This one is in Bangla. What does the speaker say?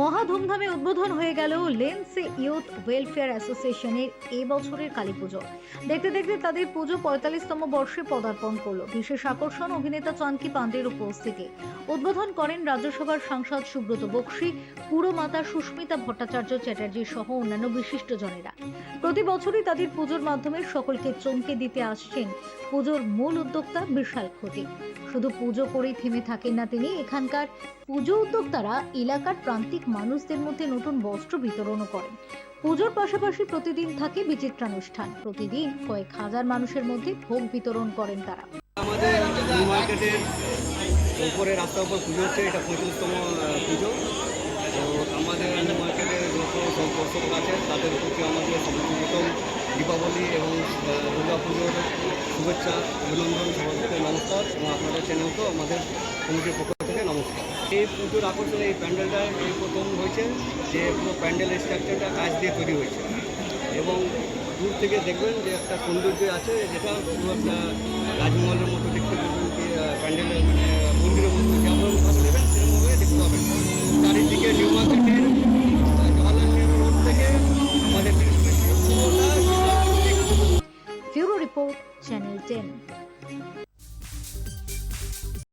মহা ধুমধামে উদ্বোধন হয়ে গেল লেন্স ইউথ ওয়েলফেয়ার অ্যাসোসিয়েশনের এই বছরের কালী পুজো। দেখতে দেখতে তাদের পুজো পঁয়তাল্লিশতম বর্ষে পদার্পণ করল। বিশেষ আকর্ষণ অভিনেতা চানকি পান্ডের উপস্থিতি। উদ্বোধন করেন রাজ্যসভার সাংসদ সুব্রত বক্সি পুরমাতা সুস্মিতা ভট্টাচার্য চ্যাটার্জি সহ অন্যান্য বিশিষ্টজনেরা। প্রতি বছরই তাদের পুজোর মাধ্যমে সকলকে চমকে দিতে আসছেন পুজোর মূল উদ্যোক্তা বিশাল ক্ষতি। শুধু পুজো করেই থেমে থাকেন না তিনি, এখানকার পুজো উদ্যোক্তারা এলাকার প্রান্তিক মানুষদের মধ্যে নতুন বস্ত্র বিতরণও করেন। পুজোর পাশাপাশি প্রতিদিন থাকে বিচিত্রানুষ্ঠান। প্রতিদিন কয়েক হাজার মানুষের মধ্যে ভোগ বিতরণ করেন তারা। আমাদের মার্কেটের উপরে, রাস্তার উপর পুজো হচ্ছে, এটা পুজো। তো আমাদের নিউ মার্কেটের যত দর্শক আছেন তাদের প্রতি আমাদের সর্বপ্রথম দীপাবলি এবং শুভেচ্ছা, অভিনন্দন নমস্কার। এবং আপনাদের আমাদের কমিটির পক্ষ থেকে নমস্কার। এই পুজোর আকর্ষণে এই প্যান্ডেলটা এই প্রথম হয়েছে, যে পুরো প্যান্ডেল স্ট্রাকচারটা কাজ দিয়ে তৈরি হয়েছে। এবং দূর থেকে দেখবেন যে একটা সৌন্দর্য আছে, যেটা পুরো একটা রাজমহলের মতো দেখতে পাবেন প্যান্ডেলের মানে মন্দিরের মতো। যেমন ভালো দেবেন সেরকমভাবে দেখতে পাবেন। চারিদিকে নিউ মার্কেটের জওয়াহরলাল নেহরু রোড থেকে আমাদের রিপোর্ট, চ্যানেল টেন।